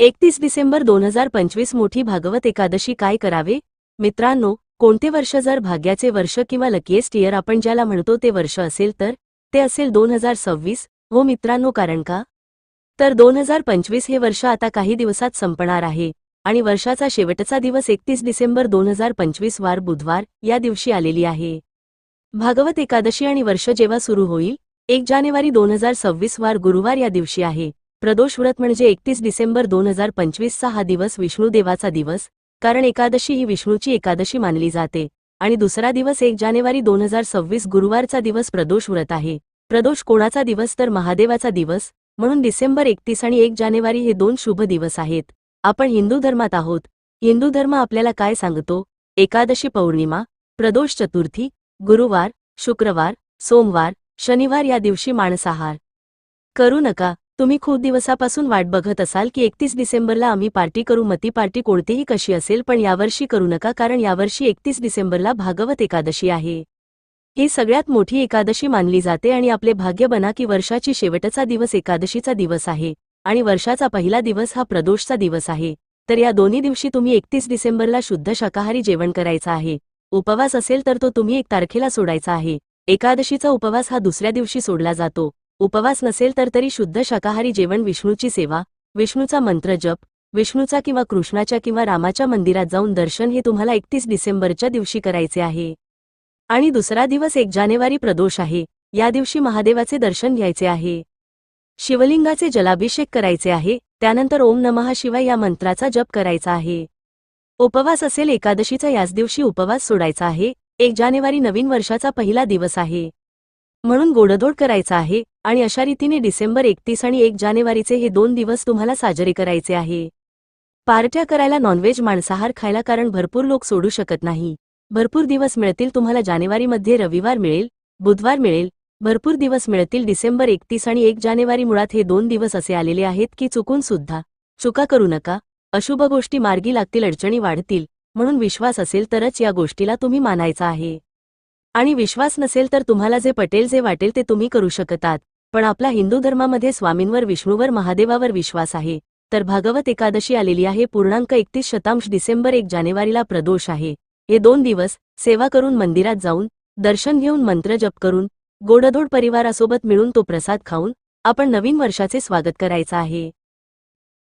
एकतीस डिसेंबर दोन हजार पंचवीस मोठी भागवत एकादशी काय करावे? मित्रांनो कोणते वर्ष जर भाग्याचे वर्ष किंवा लकीएस्ट इयर आपण ज्याला म्हणतो ते वर्ष असेल तर? ते असेल दोन हजार सव्वीस. हो मित्रांनो कारण का? तर दोन हजार पंचवीस हे वर्ष आता काही दिवसात संपणार आहे आणि वर्षाचा शेवटचा दिवस एकतीस डिसेंबर दोन हजार पंचवीस वार बुधवार या दिवशी आलेली आहे. भागवत एकादशी आणि वर्ष जेव्हा सुरू होईल एक जानेवारी दोन हजार सव्वीस वार गुरुवार या दिवशी आहे. प्रदोष व्रत म्हणजे एकतीस डिसेंबर दोन हजार पंचवीसचा हा दिवस विष्णुदेवाचा दिवस कारण एकादशी ही विष्णूची एकादशी मानली जाते. आणि दुसरा दिवस एक जानेवारी दोन हजार सव्वीस गुरुवारचा दिवस प्रदोष व्रत आहे. प्रदोष कोणाचा दिवस तर महादेवाचा दिवस म्हणून डिसेंबर एकतीस आणि एक जानेवारी हे दोन शुभ दिवस आहेत. आपण हिंदू धर्मात आहोत. हिंदू धर्म आपल्याला काय सांगतो? एकादशी पौर्णिमा प्रदोष चतुर्थी गुरुवार शुक्रवार सोमवार शनिवार या दिवशी मांसाहार करू नका. तुम्ही खूप दिवसापासून वाट बघत असाल की एकतीस डिसेंबरला आम्ही पार्टी करू मती पार्टी कोणतीही कशी असेल पण यावर्षी करू नका कारण यावर्षी एकतीस डिसेंबरला भागवत एकादशी आहे. ही सगळ्यात मोठी एकादशी मानली जाते आणि आपले भाग्य बना की वर्षाची शेवटचा दिवस एकादशीचा दिवस आहे आणि वर्षाचा पहिला दिवस हा प्रदोषचा दिवस आहे. तर या दोन्ही दिवशी तुम्ही एकतीस डिसेंबरला शुद्ध शाकाहारी जेवण करायचं आहे. उपवास असेल तर तो तुम्ही एक तारखेला सोडायचा आहे. एकादशीचा उपवास हा दुसऱ्या दिवशी सोडला जातो. उपवास नसेल तर तरी शुद्ध शाकाहारी जेवण विष्णूची सेवा विष्णूचा मंत्र जप विष्णूचा किंवा कृष्णाच्या किंवा रामाच्या मंदिरात जाऊन दर्शन हे तुम्हाला एकतीस डिसेंबरच्या दिवशी करायचे आहे. आणि दुसरा दिवस एक जानेवारी प्रदोष आहे या दिवशी महादेवाचे दर्शन घ्यायचे आहे. शिवलिंगाचे जलाभिषेक करायचे आहे त्यानंतर ओम नमः शिवाय या मंत्राचा जप करायचा आहे. उपवास असेल एकादशीचा याच दिवशी उपवास सोडायचा आहे एक जानेवारी नवीन वर्षाचा पहिला दिवस आहे. म्हणून गोडधोड करायचा आहे आणि अशा रीतीने डिसेंबर एकतीस आणि एक जानेवारीचे हे दोन दिवस तुम्हाला साजरे करायचे आहे. पार्ट्या करायला नॉनव्हेज मांसाहार खायला कारण भरपूर लोक सोडू शकत नाही. भरपूर दिवस मिळतील तुम्हाला जानेवारीमध्ये रविवार मिळेल बुधवार मिळेल भरपूर दिवस मिळतील डिसेंबर एकतीस आणि एक जानेवारी मुळात हे दोन दिवस असे आलेले आहेत की चुकून सुद्धा. चुका करू नका अशुभ गोष्टी मार्गी लागतील अडचणी वाढतील म्हणून विश्वास असेल तरच या गोष्टीला तुम्ही मानायचा आहे. आणि विश्वास नसेल तर तुम्हाला जे पटेल जे वाटेल ते तुम्ही करू शकतात. पण आपला हिंदू धर्मामध्ये स्वामींवर विष्णूवर महादेवावर विश्वास आहे. तर भागवत एकादशी आलेली आहे पूर्णांक एकतीस शतांश डिसेंबर एक जानेवारीला प्रदोष आहे. हे दोन दिवस सेवा करून मंदिरात जाऊन दर्शन घेऊन मंत्र जप करून गोडधोड परिवारासोबत मिळून तो प्रसाद खाऊन आपण नवीन वर्षाचे स्वागत करायचं आहे.